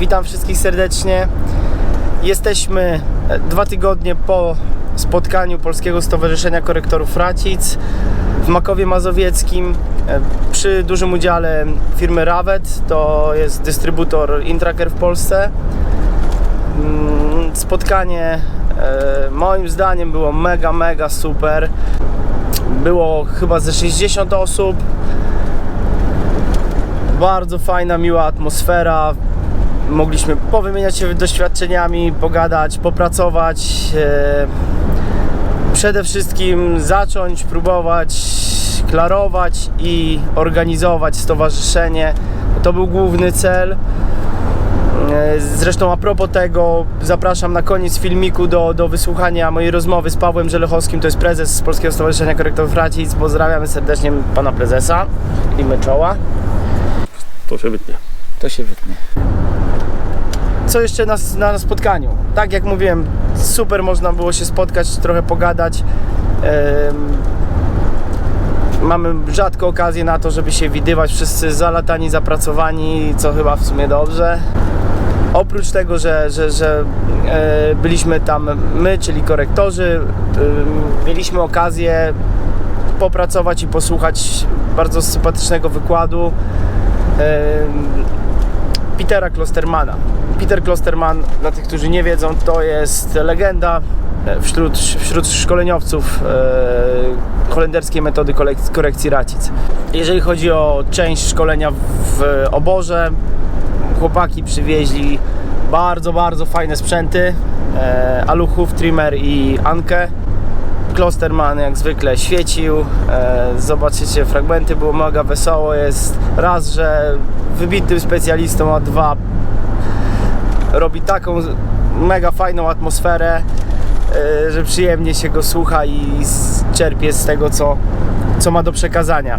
Witam wszystkich serdecznie. Jesteśmy e, dwa tygodnie po spotkaniu Polskiego Stowarzyszenia Korektorów Racic w Makowie Mazowieckim e, przy dużym udziale firmy Rawet, to jest dystrybutor Intraker w Polsce. Mm, Spotkanie e, moim zdaniem było mega, mega super. Było chyba ze 60 osób. Bardzo fajna, miła atmosfera. Mogliśmy powymieniać się doświadczeniami, pogadać, popracować. e, Przede wszystkim zacząć próbować klarować i organizować stowarzyszenie. To był główny cel. E, Zresztą a propos tego zapraszam na koniec filmiku do, do wysłuchania mojej rozmowy z Pawłem Żelechowskim, to jest prezes z Polskiego Stowarzyszenia Korektorów Racic. Pozdrawiamy serdecznie pana prezesa i my czoła. To się wytnie. To się wytnie. Co jeszcze na, na spotkaniu? Tak jak mówiłem, super można było się spotkać, trochę pogadać. Mamy rzadko okazję na to, żeby się widywać, wszyscy zalatani, zapracowani, co chyba w sumie dobrze. Oprócz tego, że, że, że e, byliśmy tam my, czyli korektorzy, mieliśmy okazję popracować i posłuchać bardzo sympatycznego wykładu. Petera Klostermana. Peter Klosterman, dla tych, którzy nie wiedzą, to jest legenda e, wśród, wśród szkoleniowców e, holenderskiej metody korekcji racic. Jeżeli chodzi o część szkolenia w oborze, chłopaki przywieźli bardzo, bardzo fajne sprzęty. E, Aluchów, trimmer i Ankę. Klosterman jak zwykle świecił. E, zobaczycie fragmenty, było mega wesoło. Jest raz, że wybitnym specjalistą, a dwa robi taką mega fajną atmosferę, e, że przyjemnie się go słucha i czerpie z tego, co, co ma do przekazania.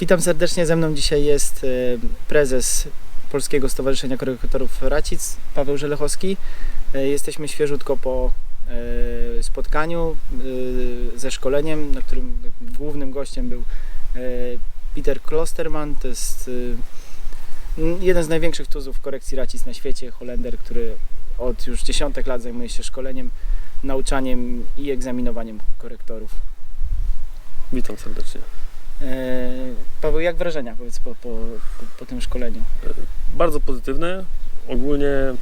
Witam serdecznie, ze mną dzisiaj jest e, prezes Polskiego Stowarzyszenia Korektorów Racic, Paweł Żelechowski. E, Jesteśmy świeżutko po e, spotkaniu ze szkoleniem, na którym głównym gościem był Peter Klosterman. To jest jeden z największych tuzów korekcji racic na świecie, Holender, który od już dziesiątek lat zajmuje się szkoleniem, nauczaniem i egzaminowaniem korektorów. Witam serdecznie. E, Paweł, jak wrażenia powiedz po, po, po, tym szkoleniu? Bardzo pozytywne. Ogólnie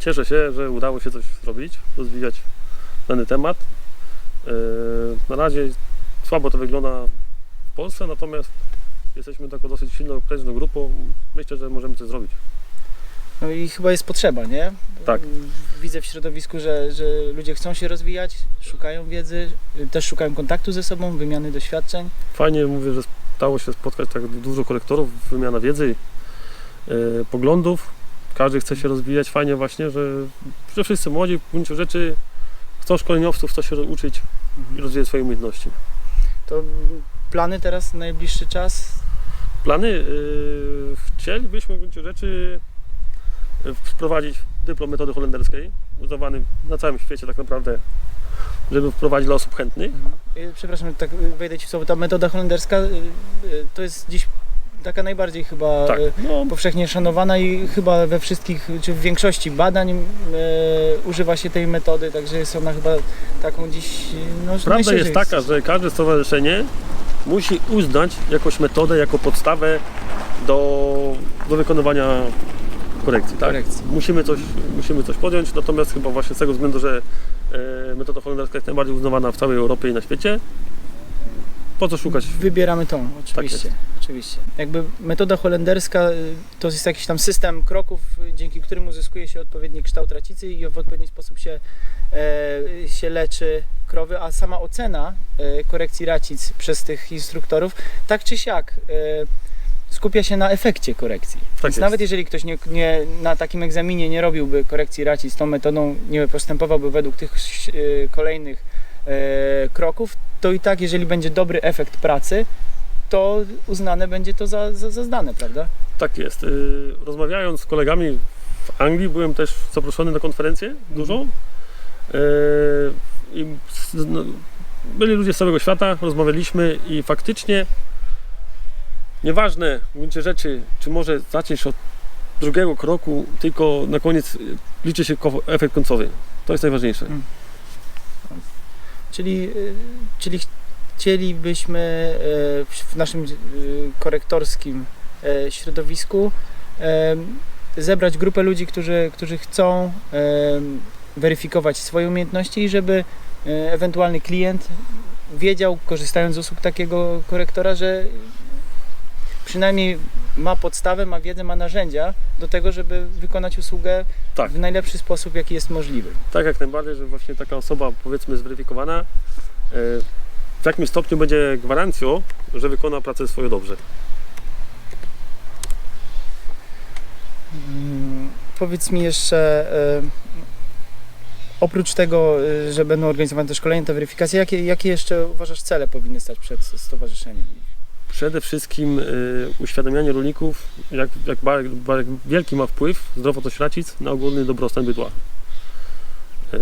cieszę się, że udało się coś zrobić, rozwijać dany temat. Yy, Na razie słabo to wygląda w Polsce, natomiast jesteśmy taką dosyć silną, prężną grupą. Myślę, że możemy coś zrobić. No i chyba jest potrzeba, nie? Tak. Widzę w środowisku, że, że ludzie chcą się rozwijać, szukają wiedzy, też szukają kontaktu ze sobą, wymiany doświadczeń. Fajnie mówię, że stało się spotkać tak dużo kolektorów, wymiana wiedzy, e, poglądów. Każdy chce się rozwijać. Fajnie właśnie, że, że wszyscy młodzi w gruncie rzeczy chcą szkoleniowców, chcą się uczyć i rozwijać swoje umiejętności. To plany teraz na najbliższy czas? Plany yy, chcielibyśmy w gruncie rzeczy yy, wprowadzić dyplom metody holenderskiej, uznawany na całym świecie tak naprawdę, żeby wprowadzić dla osób chętnych. Y, Przepraszam, tak y, wejdę Ci w słowo. Ta metoda holenderska y, to jest dziś taka najbardziej chyba Tak, no, powszechnie szanowana i chyba we wszystkich, czy w większości badań y, używa się tej metody, także jest ona chyba taką dziś no, prawda jest taka, że każde stowarzyszenie musi uznać jakąś metodę jako podstawę do, do wykonywania korekcji. Tak? Korekcji. Musimy, coś, musimy coś podjąć, natomiast chyba właśnie z tego względu, że e, metoda holenderska jest najbardziej uznawana w całej Europie i na świecie, po co szukać Wybieramy tą, oczywiście. oczywiście. Jakby metoda holenderska y, to jest jakiś tam system kroków, y, dzięki którym uzyskuje się odpowiedni kształt racicy i w odpowiedni sposób się, e, się leczy krowy, a sama ocena e, korekcji racic przez tych instruktorów, tak czy siak, e, skupia się na efekcie korekcji. Tak Więc jest. nawet jeżeli ktoś nie, nie, na takim egzaminie nie robiłby korekcji racic tą metodą, nie postępowałby według tych e, kolejnych e, kroków, to i tak, jeżeli będzie dobry efekt pracy, to uznane będzie to za, za, za zdane, prawda? Tak jest. Y, Rozmawiając z kolegami w Anglii, byłem też zaproszony na konferencję dużą. Y, I z- no, byli ludzie z całego świata, rozmawialiśmy i faktycznie nieważne w gruncie rzeczy, czy może zacząć od drugiego kroku, tylko na koniec y, liczy się efekt końcowy. To jest najważniejsze. Mm. Czyli, y, czyli chcielibyśmy y, w- naszym korektorskim środowisku zebrać grupę ludzi, którzy, którzy chcą weryfikować swoje umiejętności i żeby ewentualny klient wiedział, korzystając z usług takiego korektora, że przynajmniej ma podstawę, ma wiedzę, ma narzędzia do tego, żeby wykonać usługę Tak. w najlepszy sposób, jaki jest możliwy. Tak jak najbardziej, że właśnie taka osoba powiedzmy zweryfikowana y, w jakim stopniu będzie gwarancją, że wykona pracę swoją dobrze. Mm, Powiedz mi jeszcze, e, oprócz tego, e, że będą organizowane te szkolenia, te weryfikacje, jakie, jakie jeszcze uważasz cele powinny stać przed stowarzyszeniem? Przede wszystkim y, uświadamianie rolników, jak, jak, ba- ba- jak wielki ma wpływ zdrowotność racic na ogólny dobrostan bydła. Y,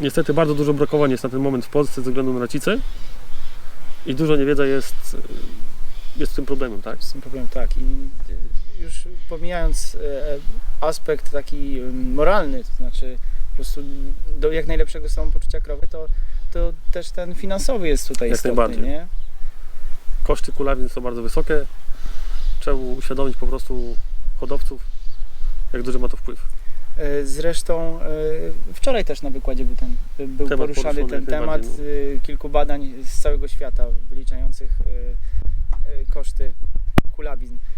niestety bardzo dużo brakowań jest na ten moment w Polsce ze względu na racicę i dużo niewiedza jest, y, jest tym problemem, tak? Z tym problemem tak. I już pomijając aspekt taki moralny, to znaczy po prostu do jak najlepszego samopoczucia krowy, to, to też ten finansowy jest tutaj Jak istotny, najbardziej. nie? Koszty kulawin są bardzo wysokie. Trzeba uświadomić po prostu hodowców, jak duży ma to wpływ. E, Zresztą e, wczoraj też na wykładzie był, ten, był Temat poruszany ten temat, e, kilku badań z całego świata wyliczających e, e, koszty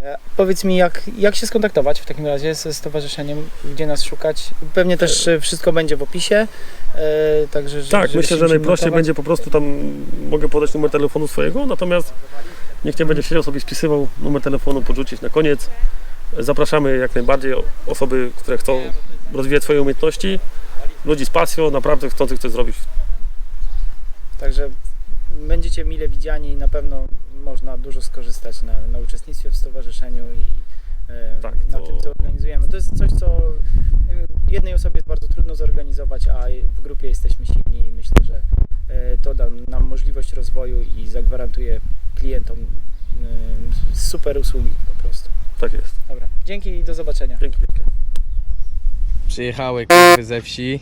E, Powiedz mi, jak, jak się skontaktować w takim razie ze stowarzyszeniem, gdzie nas szukać? Pewnie też e, wszystko będzie w opisie, e, także Tak, myślę, że najprościej notować. będzie po prostu tam, mogę podać numer telefonu swojego, natomiast nikt nie będzie siedział sobie spisywał, numer telefonu podrzucić na koniec. Zapraszamy jak najbardziej osoby, które chcą rozwijać swoje umiejętności, ludzi z pasją, naprawdę chcących coś zrobić. Także będziecie mile widziani i na pewno można dużo skorzystać na, na uczestnictwie w stowarzyszeniu i e, Tak, na to- tym, co organizujemy. To jest coś, co e, jednej osobie jest bardzo trudno zorganizować, a w grupie jesteśmy silni i myślę, że e, to da nam możliwość rozwoju i zagwarantuje klientom super usługi po prostu. Tak jest. Dobra, dzięki i do zobaczenia. Dzięki. Przyjechały kurwy ze wsi.